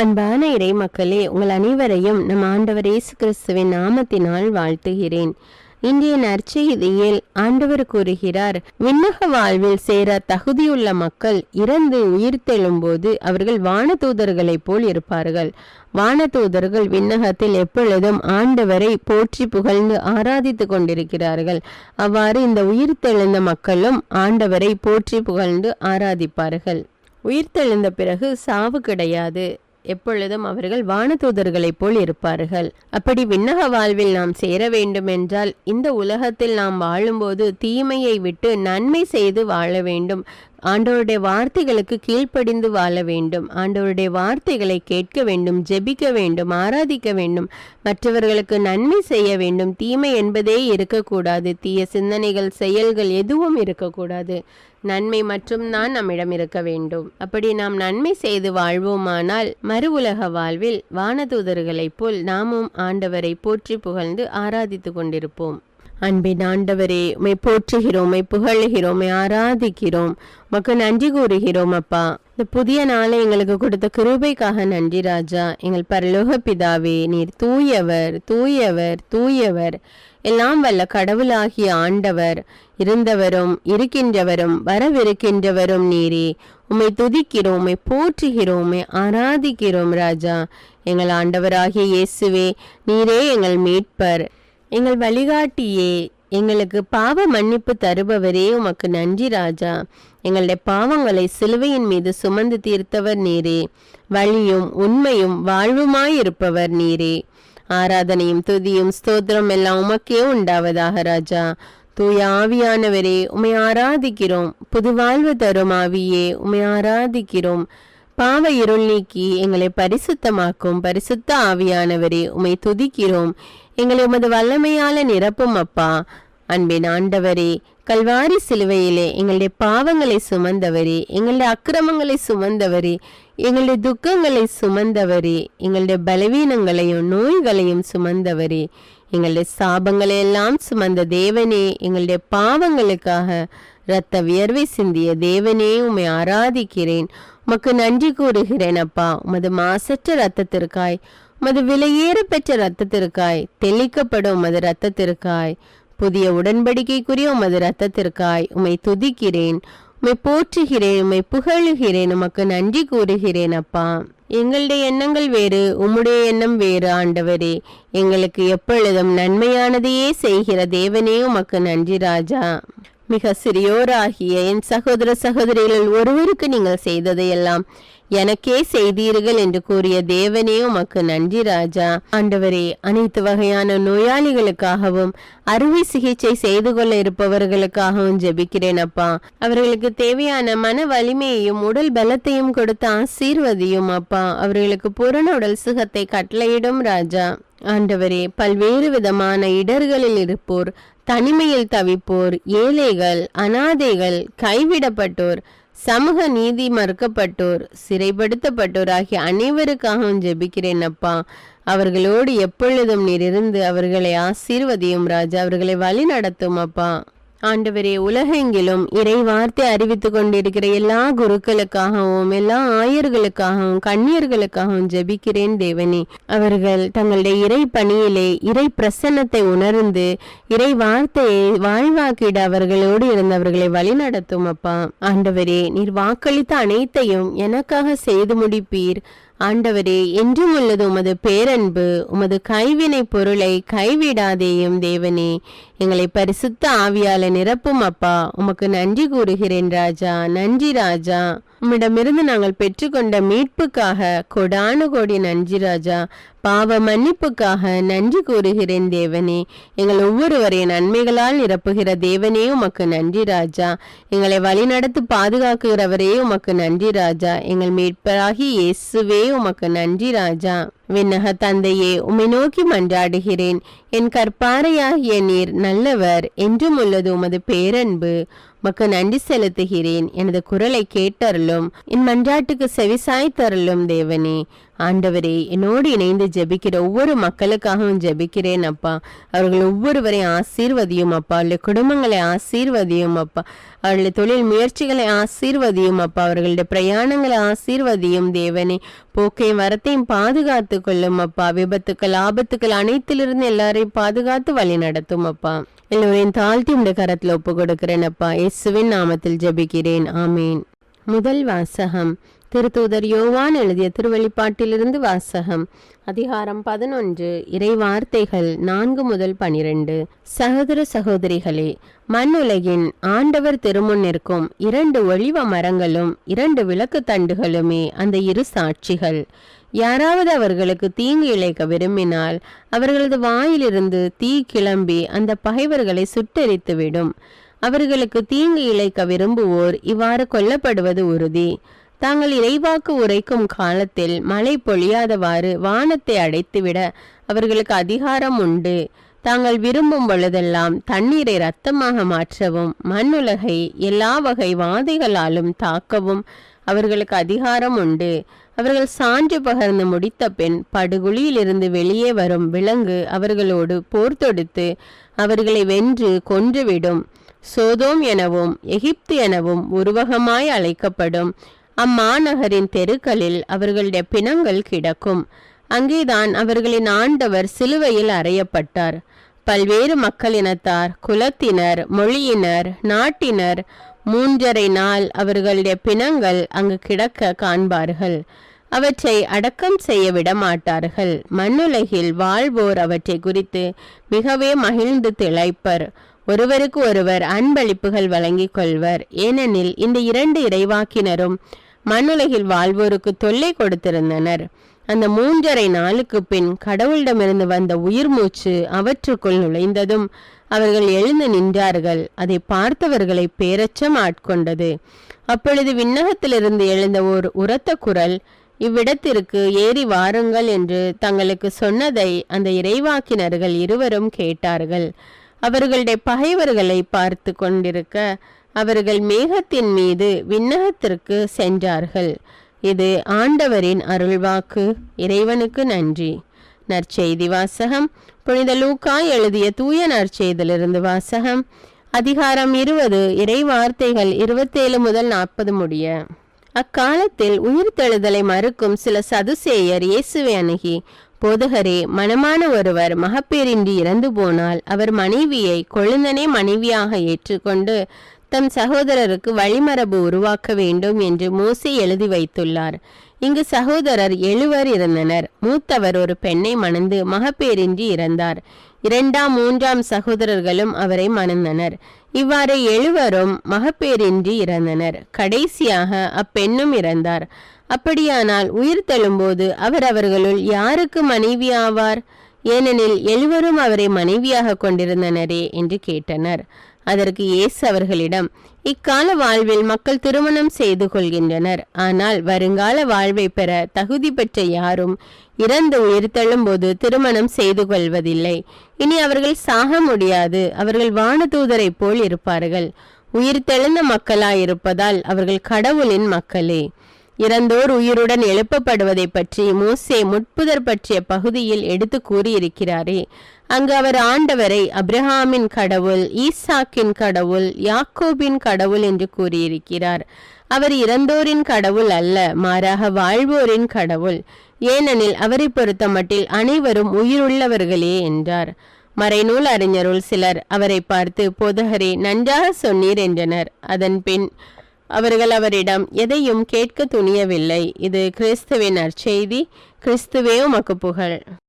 அன்பான இறை மக்களே உங்கள் அனைவரையும் நம் ஆண்டவர் இயேசு கிறிஸ்துவின் நாமத்தினால் வாழ்த்துகிறேன். இன்றைய நற்செய்தியில் ஆண்டவர் கூறுகிறார் விண்ணக வாழ்வில் சேர தகுதியுள்ள மக்கள் இறந்து உயிர்த்தெழும்போது அவர்கள் வானதூதர்களைப் போல் இருப்பார்கள். வானதூதர்கள் விண்ணகத்தில் எப்பொழுதும் ஆண்டவரை போற்றி புகழ்ந்து ஆராதித்து கொண்டிருக்கிறார்கள். அவ்வாறு இந்த உயிர்த்தெழுந்த மக்களும் ஆண்டவரை போற்றி புகழ்ந்து ஆராதிப்பார்கள். உயிர்த்தெழுந்த பிறகு சாவு கிடையாது. எப்பொழுதும் அவர்கள் வானதூதர்களைப் போல் இருப்பார்கள். அப்படி விண்ணக வாழ்வில் நாம் சேர வேண்டுமென்றால் இந்த உலகத்தில் நாம் வாழும்போது தீமையை விட்டு நன்மை செய்து வாழ வேண்டும். ஆண்டவருடைய வார்த்தைகளுக்கு கீழ்ப்படிந்து வாழ வேண்டும். ஆண்டவருடைய வார்த்தைகளை கேட்க வேண்டும் ஜெபிக்க வேண்டும் ஆராதிக்க வேண்டும். மற்றவர்களுக்கு நன்மை செய்ய வேண்டும். தீமை என்பதே இருக்கக்கூடாது. தீய சிந்தனைகள் செயல்கள் எதுவும் இருக்கக்கூடாது. நன்மை மற்றும் தான் நம்மிடம் இருக்க வேண்டும். அப்படி நாம் நன்மை செய்து வாழ்வோமானால் மறு உலக வாழ்வில் வானதூதர்களைப் போல் நாமும் ஆண்டவரை போற்றி புகழ்ந்து ஆராதித்து கொண்டிருப்போம். அன்பின் ஆண்டவரே உமை போற்றுகிறோம் உமை புகழுகிறோம் ஆராதிக்கிறோம். உமக்கு நன்றி கூறுகிறோம் அப்பா. இந்த புதிய நாளை எங்களுக்கு கொடுத்த கிருபைக்காக நன்றி ராஜா. எங்கள் பரலோக பிதாவே நீர் தூயவர் தூயவர் தூயவர். எல்லாம் வல்ல கடவுளாகிய ஆண்டவர். இருந்தவரும் இருக்கின்றவரும் வரவிருக்கின்றவரும் நீரே. உம்மை துதிக்கிறோம் உம்மை போற்றுகிறோம் உம்மை ஆராதிக்கிறோம் ராஜா. எங்கள் ஆண்டவராகிய இயேசுவே நீரே எங்கள் மீட்பர். எங்கள் வழிகாட்டியே எங்களுக்கு பாவ மன்னிப்பு தருபவரே உமக்கு நன்றி ராஜா. எங்களுடைய பாவங்களை சிலுவையின் மீது சுமந்து தீர்த்தவர் நீரே. வழியும் உண்மையும் வாழ்வுமாயிருப்பவர் நீரே. ஆராதனையும் துதியும் ஸ்தோத்திரம் எல்லாம் உமக்கே உண்டாவதாக ராஜா. தூய ஆவியானவரே உமை ஆராதிக்கிறோம். புது வாழ்வு தரும் ஆவியே உமை ஆராதிக்கிறோம். பாவ இருள் நீக்கி எங்களை பரிசுத்தமாக்கும் பரிசுத்த ஆவியானவரே உமை துதிக்கிறோம். எங்களை உமது வல்லமையால நிரப்பும் அப்பா. அன்பின் ஆண்டவரே கல்வாரி சிலுவையிலே எங்களுடைய பாவங்களை சுமந்தவரே எங்களுடைய அக்கிரமங்களை சுமந்தவரே எங்களுடைய துக்கங்களை சுமந்தவரே எங்களுடைய பலவீனங்களையும் நோய்களையும் சுமந்தவரே. எங்களுடைய சாபங்களை எல்லாம் சுமந்த தேவனே எங்களுடைய பாவங்களுக்காக இரத்த வியர்வை சிந்திய தேவனே உம்மை ஆராதிக்கிறேன். உமக்கு நன்றி கூறுகிறேன் அப்பா. உமது மாசற்ற இரத்தத்திற்காய் உமது விலையேற பெற்ற இரத்தத்திற்காய் தெளிக்கப்படும் உமது இரத்தத்திற்காய் புதிய உடன்படிக்கைக்குரிய உமது இரத்தத்திற்காய் உம்மை துதிக்கிறேன். உம்மை போற்றுகிறேன் உம்மை புகழுகிறேன். உமக்கு நன்றி கூறுகிறேன் அப்பா. எங்களுடைய எண்ணங்கள் வேறு உம்முடைய எண்ணம் வேறு ஆண்டவரே. எங்களுக்கு எப்பொழுதும் நன்மையானதையே செய்கிற தேவனே உமக்கு நன்றி ராஜா. மிக சிறியோராகிய என் சகோதர சகோதரிகள் ஒருவருக்கு நீங்கள் செய்ததையெல்லாம் எனக்கே செய்தீர்கள் என்று கூறிய தேவனே உமக்கு நன்றி ராஜா. ஆண்டவரே அனைத்து வகையான நோயாளிகளுக்காகவும் அறுவை சிகிச்சை செய்து கொள்ள இருப்பவர்களுக்காகவும் ஜெபிக்கிறேன் அப்பா. அவர்களுக்கு தேவையான மன வலிமையையும் உடல் பலத்தையும் கொடுத்து ஆசீர்வதியும் அப்பா. அவர்களுக்கு புறண உடல் சுகத்தை கட்டளையிடும் ராஜா. ஆண்டவரே பல்வேறு விதமான இடர்களில் இருப்போர் தனிமையில் தவிப்போர் ஏழைகள் அனாதைகள் கைவிடப்பட்டோர் சமூக நீதி மறுக்கப்பட்டோர் சிறைப்படுத்தப்பட்டோர் ஆகிய அனைவருக்காகவும் ஜெபிக்கிறேன் அப்பா அவர்களோடு எப்பொழுதும் நீர் இருந்து அவர்களை ஆசீர்வதியும் ராஜா. அவர்களை வழி நடத்தும் அப்பா. ஆண்டவரே உலகெங்கிலும் இறை வார்த்தை அறிவித்துக் கொண்டிருக்கிற எல்லா குருக்களுக்காகவும் எல்லா ஆயர்களுக்காகவும் கண்ணியர்களுக்காகவும் ஜெபிக்கிறேன் தேவனே. அவர்கள் தங்களுடைய இறை பணியிலே இறை பிரசன்னத்தை உணர்ந்து இறை வார்த்தையை வாழ்வாக்கிட அவர்களோடு இருந்தவர்களை வழிநடத்தும் அப்பா. ஆண்டவரே நீர் வாக்களித்த அனைத்தையும் எனக்காக செய்து முடிப்பீர். ஆண்டவரே என்றும் உள்ளது உமது பேரன்பு உமது கைவினை பொருளை கைவிடாதேயும் தேவனே. எங்களை பரிசுத்த ஆவியால நிரப்பும் அப்பா. உமக்கு நன்றி கூறுகிறேன் ராஜா. நன்றி ராஜா. உம்மிடமிருந்து நாங்கள் பெற்றுக்கொண்ட மீட்புக்காக கொடானு கோடி நன்றி ராஜா. பாவ மன்னிப்புக்காக நன்றி கூறுகிறேன் தேவனே. எங்கள் ஒவ்வொருவரையும் நன்மைகளால் நிரப்புகிற தேவனே உமக்கு நன்றி ராஜா. எங்களை வழிநடத்து பாதுகாக்குகிறவரே உமக்கு நன்றி ராஜா. எங்கள் மீட்பராகி இயேசுவே உமக்கு நன்றி ராஜா. விண்ணக தந்தையே உமை நோக்கி மன்றாடுகிறேன். என் கற்பாரையாகிய நீர் நல்லவர் என்றும் உள்ளது உமது பேரன்பு. மக்க நன்றி செலுத்துகிறேன். எனது குரலை கேட்டருளும். என் மன்றாட்டுக்கு செவிசாய்த்தருளும் தேவனே. ஆண்டவரே என்னோடு இணைந்து ஜெபிக்கிற ஒவ்வொரு மக்களுக்காகவும் ஜெபிக்கிறேன் அப்பா. அவர்கள் ஒவ்வொருவரையும் ஆசீர்வதியும் அப்பா. அவருடைய குடும்பங்களை ஆசீர்வதியும் அப்பா. அவருடைய தொழில் முயற்சிகளை ஆசீர்வதியும் அப்பா. அவர்களுடைய பிரயாணங்களை ஆசீர்வதியும் தேவனே. போக்கையும் வரத்தையும் பாதுகாத்து கொள்ளும் அப்பா. விபத்துக்கள் ஆபத்துக்கள் அனைத்திலிருந்து எல்லாரையும் பாதுகாத்து வழி நடத்தும் அப்பா. எல்லோரையும் தாழ்த்தி உடைய கரத்தில் ஒப்பு கொடுக்கிறேன் அப்பா. இயேசுவின் நாமத்தில் ஜெபிக்கிறேன். ஆமீன். முதல் வாசகம். திருத்தூதர் யோவான் எழுதிய திருவெளிப்பாட்டிலிருந்து வாசகம் அதிகாரம் பதினொன்று இறை வார்த்தைகள் நான்கு முதல் பனிரெண்டு. சகோதர சகோதரிகளே மண்ணுலகின் ஆண்டவர் திருமுன்னிற்கும் இரண்டு ஒளிவ மரங்களும் இரண்டு விளக்கு தண்டுகளுமே அந்த இரு சாட்சிகள். யாராவது அவர்களுக்கு தீங்கு இழைக்க விரும்பினால் அவர்களது வாயிலிருந்து தீ கிளம்பி அந்த பகைவர்களை சுட்டெரித்துவிடும். அவர்களுக்கு தீங்கு இழைக்க விரும்புவோர் இவ்வாறு கொல்லப்படுவது உறுதி. தாங்கள் இறைவாக்கு உரைக்கும் காலத்தில் மழை பொழியாதவாறு வானத்தை அடைத்துவிட அவர்களுக்கு அதிகாரம் உண்டு. தாங்கள் விரும்பும் பொழுதெல்லாம் தண்ணீரை இரத்தமாக மாற்றவும் மண்ணுலகை எல்லா வகை வாதைகளாலும் தாக்கவும் அவர்களுக்கு அதிகாரம் உண்டு. அவர்கள் சான்று பகர்ந்து முடித்த பின் படுகுழியிலிருந்து வெளியே வரும் விலங்கு அவர்களோடு போர் தொடுத்து அவர்களை வென்று கொன்றுவிடும். சோதோம் எனவும் எகிப்து எனவும் உருவகமாய் அழைக்கப்படும். அம்மாநகரின் தெருக்களில் அவர்களுடைய பிணங்கள் கிடக்கும். அங்கேதான் அவர்களின் ஆண்டவர் சிலுவையில் அறையப்பட்டார். பல்வேறு மக்களினத்தார் குலத்தினர் மொழியினர் நாட்டினர் மூன்றரை நாள் அவர்களுடைய பிணங்கள் அங்கு கிடக்க காண்பார்கள். அவற்றை அடக்கம் செய்ய விட மாட்டார்கள் மண்ணுலகில் வாழ்வோர் அவற்றை குறித்து மிகவே மகிழ்ந்து திளைப்பர். ஒருவருக்கு ஒருவர் அன்பளிப்புகள் வழங்கிக் கொள்வர். ஏனெனில் இந்த இரண்டு இறைவாக்கினரும் மண்ணுலகில் வாழ்வோருக்கு தொல்லை கொடுத்திருந்தனர். அந்த மூன்றரை நாளுக்கு பின் கடவுளிடமிருந்து வந்த உயிர் மூச்சு அவற்றுக்குள் நுழைந்ததும் அவர்கள் எழுந்து நின்றார்கள். அதை பார்த்தவர்களை பேரச்சம் ஆட்கொண்டது. அப்பொழுது விண்ணகத்திலிருந்து எழுந்த ஓர் உரத்த குரல் இவ்விடத்திற்கு ஏறி வாருங்கள் என்று தங்களுக்கு சொன்னதை அந்த இறைவாக்கினர்கள் இருவரும் கேட்டார்கள். அவர்களுடைய பகைவர்களை பார்த்து கொண்டிருக்க அவர்கள் மேகத்தின் மீது விண்ணகத்திற்கு சென்றார்கள். இது ஆண்டவரின் அருள்வாக்கு. இறைவனுக்கு நன்றி. நற்செய்தி வாசகம். புனித லூக்கா எழுதிய தூய நற்செய்திலிருந்து வாசகம். அதிகாரம் இருபது. இறை வார்த்தைகள் இருபத்தேழு முதல் நாற்பது முடிய. அக்காலத்தில் உயிர்த்தெழுதலை மறுக்கும் சில சதுசேயர் இயேசுவை அணுகி போதகரே மனமான ஒருவர் மகப்பேரின்றி இறந்து போனால் அவர் மனைவியை கொழுந்தனே மனைவியாக ஏற்றுக்கொண்டு தம் சகோதரருக்கு வழிமரபு உருவாக்க வேண்டும் என்று மோசே எழுதி வைத்துள்ளார். இங்கு சகோதரர் எழுவர் இருந்தனர். மூத்தவர் ஒரு பெண்ணை மணந்து மகப்பேரின்றி இறந்தார். இரண்டாம் மூன்றாம் சகோதரர்களும் அவரை மணந்தனர். இவ்வாறு எழுவரும் மகப்பேரின்றி இறந்தனர். கடைசியாக அப்பெண்ணும் இறந்தார். அப்படியானால் உயிர் தெழும்போது அவர் அவர்களுள் யாருக்கு மனைவி ஆவார்? ஏனெனில் எழுவரும் அவரை மனைவியாக கொண்டிருந்தனரே என்று கேட்டனர். அதற்கு இயேசு அவர்களிடம் இக்கால வாழ்வில் மக்கள் திருமணம் செய்து கொள்கின்றனர். ஆனால் வருங்கால வாழ்வை பெற தகுதி பெற்ற யாரும் இறந்து உயிர்த்தெழும் போது திருமணம் செய்து கொள்வதில்லை. இனி அவர்கள் சாக முடியாது. அவர்கள் வானதூதரை போல் இருப்பார்கள். உயிர்த்தெழுந்த மக்களாயிருப்பதால் அவர்கள் கடவுளின் மக்களே. இறந்தோர் உயிருடன் எழுப்பப்படுவதை பற்றி மோசே முட்புதர் பற்றிய பகுதியில் எடுத்து கூறியிருக்கிறாரே. அங்கு அவர் ஆண்டவரை அப்ரஹாமின் கடவுள் ஈசாக்கின் கடவுள் யாக்கோபின் கடவுள் என்று கூறியிருக்கிறார். அவர் இறந்தோரின் கடவுள் அல்ல மாறாக வாழ்வோரின் கடவுள். ஏனெனில் அவரை பொறுத்த மட்டில் அனைவரும் உயிருள்ளவர்களே என்றார். மறைநூல் அறிஞருள் சிலர் அவரை பார்த்து போதகரே நன்றாக சொன்னீர் என்றனர். அதன் பின் அவர்கள் அவரிடம் எதையும் கேட்க துணியவில்லை. இது கிறிஸ்துவின் நற்செய்தி கிறிஸ்துவே உமக்கு புகழ்.